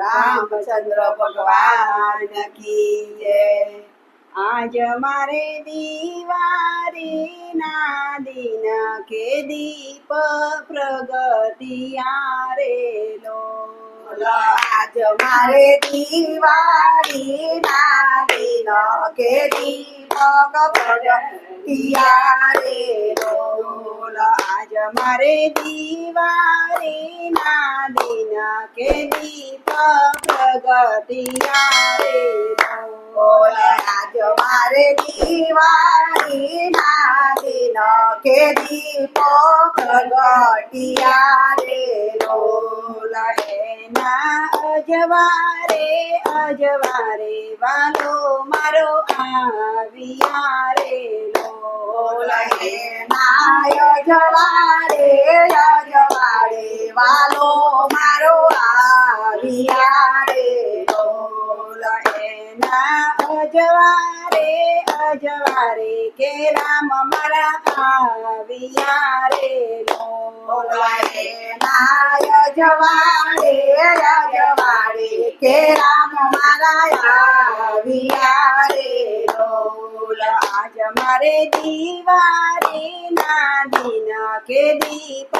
रामचंद्र भगवान की जय। आज मारे दीवारी ना दिन के दीप प्रगति आ रे लो। आज मारे दीवारी ना दिन के दीप प्रगतिया रे लो। મારે દિવાળી ના દિન કે દીપ પ્રગતિયા રે લોલ આજ મારે દિવાળી ના દિન કે દીપ પ્રગટિયા રે લોલ એના અજવારે અજવારે વાલો મારો આવ્યા રે લોલ એના અજવારે અજવારે વાલો મારો આવ્યા રે લોલ એના અજવારે અજવારે કે મારા આવ્યા રે લોલ એના અજવારે અજવારે કે મારા આવ્યા રે લોલ આજ મારે દિન કે દીપ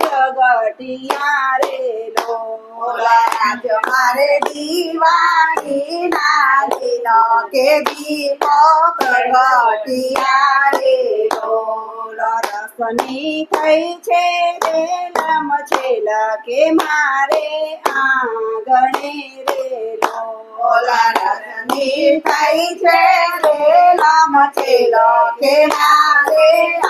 પ્રગટિયા રે લોલ આજ મારે દિવાળી ના દિન કે દીપ પ્રગટિયા રે રસની થઈ છે રેલમ છેલા કે મારે આંગણે રે લોલ રસની થઈ છે રેલમ છેલા કે મારે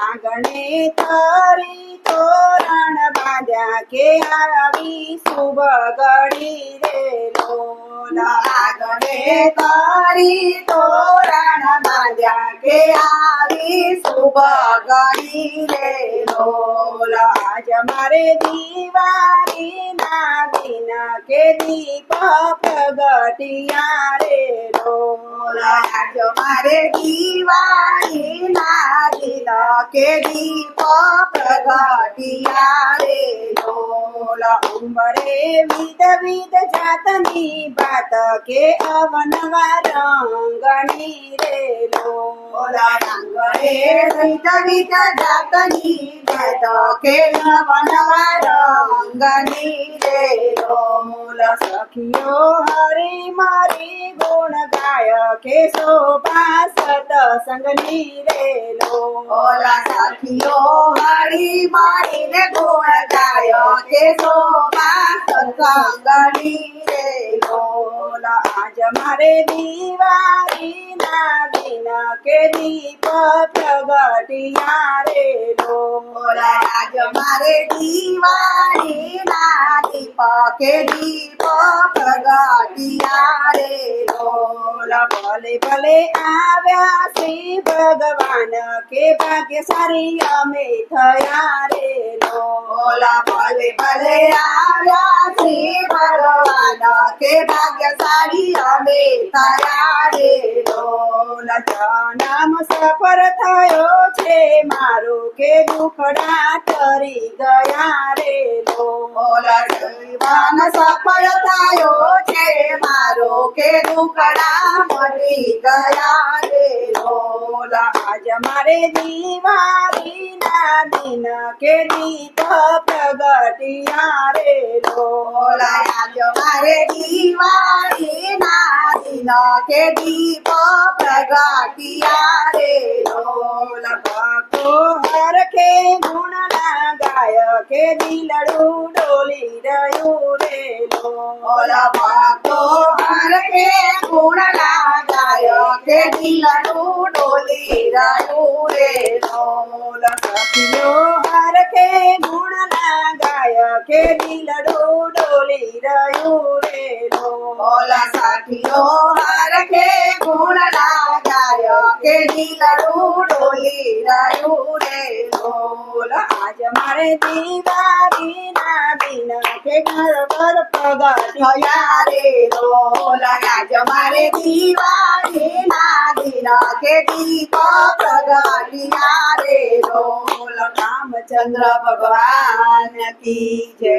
આંગણે તારી તોરણ બાંધ્યા કે આવી ગળી રે. લોલા આંગણે તારી તોરણ બાંધ્યા કે આવી ગળી રે. आज हमारे ना दिन के दीप प्रगटिया रे डोला आज हमारे दीवारी ना दीना के दीप प्रगटिया रे डोला उम्रे विद विद जातनी बात के अवनवा रंगनी रे लोला रंगरे विद विद जातनी बात के वनमा रे रोला सखियो हरी मारी गुण गाय के शोभा सत संगनी रे लोला सखियो हरी मारी रे गुण गाय के शोभा सत संगनी रे लोला आज मारे दीवारी ना दिन के दीप प्रगटिया रे लोला આજ મારે દિવાળી ના દીપ કે દીપ પ્રગટિયા રે. ઢોલ ભલે ભલે આવ્યા શ્રી ભગવાન, કે ભાગ્યશાળી અમે થયા રે. ઢોલ ભલે ભલે આવ્યા શ્રી ભગવાન, કે ભાગ્યશાળી અમે થયા રે. લોલ જન્મ સફળ થયો છે. उखड़ा टरी गया रे लो। सफलतायो छे मारो के दुखड़ा मरी गया रे लोल आज मारे दीवारी ना दिन के दीप प्रगटिया रे लोल आज मारे दीवारी ना दिन के दीप प्रगटिया रे लोल હરખે ગુણ ના ગાય કે દિલડું ડોલી રહ્યું રે લોલ ભક્તો હરખે ગુણ ના ગાય કે દિલડું ડોલી રહ્યું રે લોલ સખીઓ હરખે ગુણ ના ગાય કે દિલડું ડોલી રહ્યું રે લોલ સખીઓ હરખે ગુણ ના મારે દિવાળી ના દિન કે ઘર પર પગથિયા રે લોલ આજ મારે દિવાળી ના કે દીપ પ્રગટિયા રે બોલો રામચંદ્ર ભગવાન કી જય.